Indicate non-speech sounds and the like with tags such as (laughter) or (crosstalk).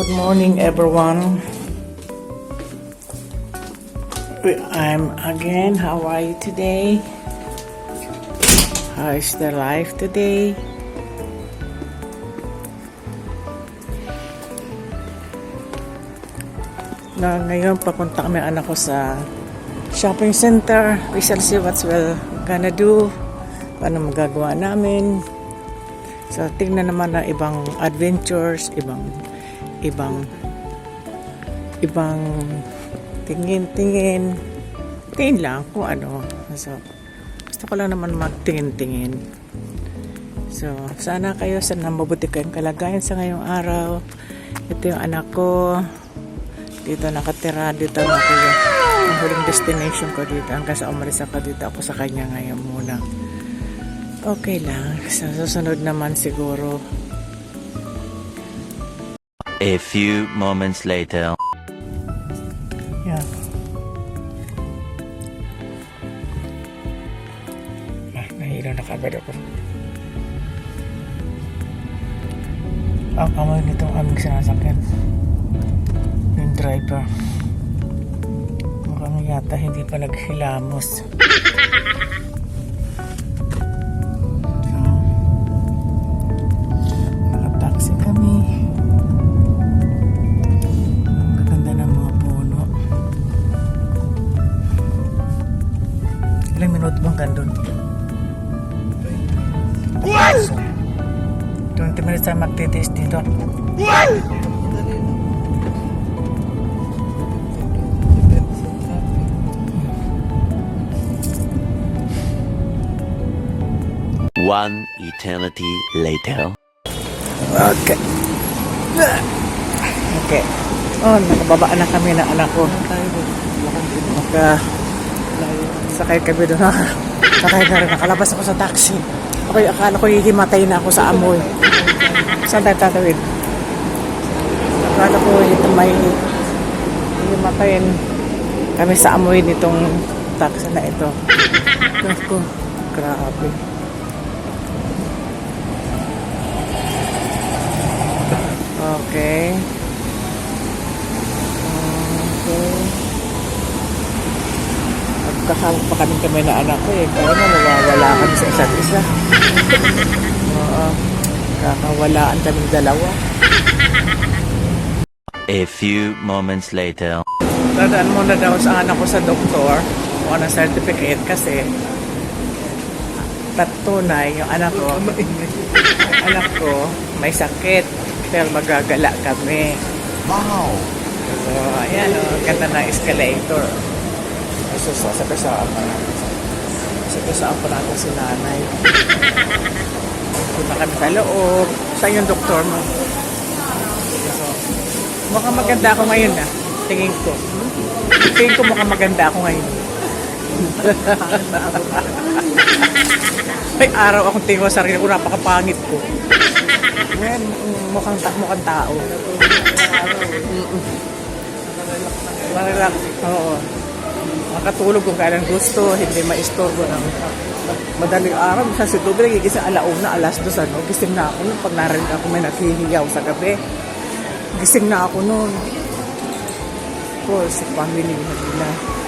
Good morning, everyone. I'm again. How are you today? How is the life today? Na ngayon papunta kami anak ko sa shopping center. We shall see what's well gonna do. Paano magagawa namin. So, tingnan naman na ibang adventures, ibang, ibang, ibang tingin-tingin. Tingin lang kung ano. So, gusto ko lang naman magtingin-tingin. So, sana kayo sa mabuti kayong kalagayan sa ngayong araw. Ito yung anak ko. Dito nakatira. Dito na ako yung ang huling destination ko dito. Hanggang sa umalis ako dito. Ako sa kanya ngayon muna. Okay lang. Sa susunod naman siguro. A few moments later. Yan. Ah, nahilo na kagad ako. Ang amoy nitong aming sinasakyan. Yung driver. Mukhang yata hindi pa naghilamos. (laughs) Gandun? What? 20 minutes tayo magtitiis dito. One eternity later. Okay. Okay. Oh, nakababa na kami na anak ko. Naka, sakay kami doon. sakay na rin. Nakalabas ako sa taxi. Okay, akala ko hihimatay na ako sa amoy. Saan tayo tatawid? Akala ko ito may hihimatayin kami sa amoy nitong taxi na ito. Naku, grabe. Okay. Okay. Magkahawak pa kami kami na anak ko eh. Kaya na nawawala kami sa isa't isa. Oo. Kakawalaan kami dalawa. A few moments later. Dadaan muna daw sa anak ko sa doktor. Kung ano certificate kasi tatunay yung anak ko. Yung anak ko may sakit. Pero magagala kami. Wow. So, ayan o, ganda ng escalator. So, sasakasaan pa natin. Sasakasaan pa natin si nanay. Punta kami sa loob. Saan yung doktor mo? So, mukhang maganda ako ngayon ah. Tingin ko. Tingin ko mukhang maganda ako ngayon. May araw akong tingin ko sa sarili ko, napakapangit ko. Ngayon, mukhang, ta mukhang tao. Marelax. Oo. Makatulog kung kailan gusto, hindi maistorbo ng madaling araw. Sa si Tubi, nagigising alauna, alas dos, ano, gising na ako noon. Pag narinig ako may naghihiyaw sa gabi, gising na ako noon. Of course, family nila.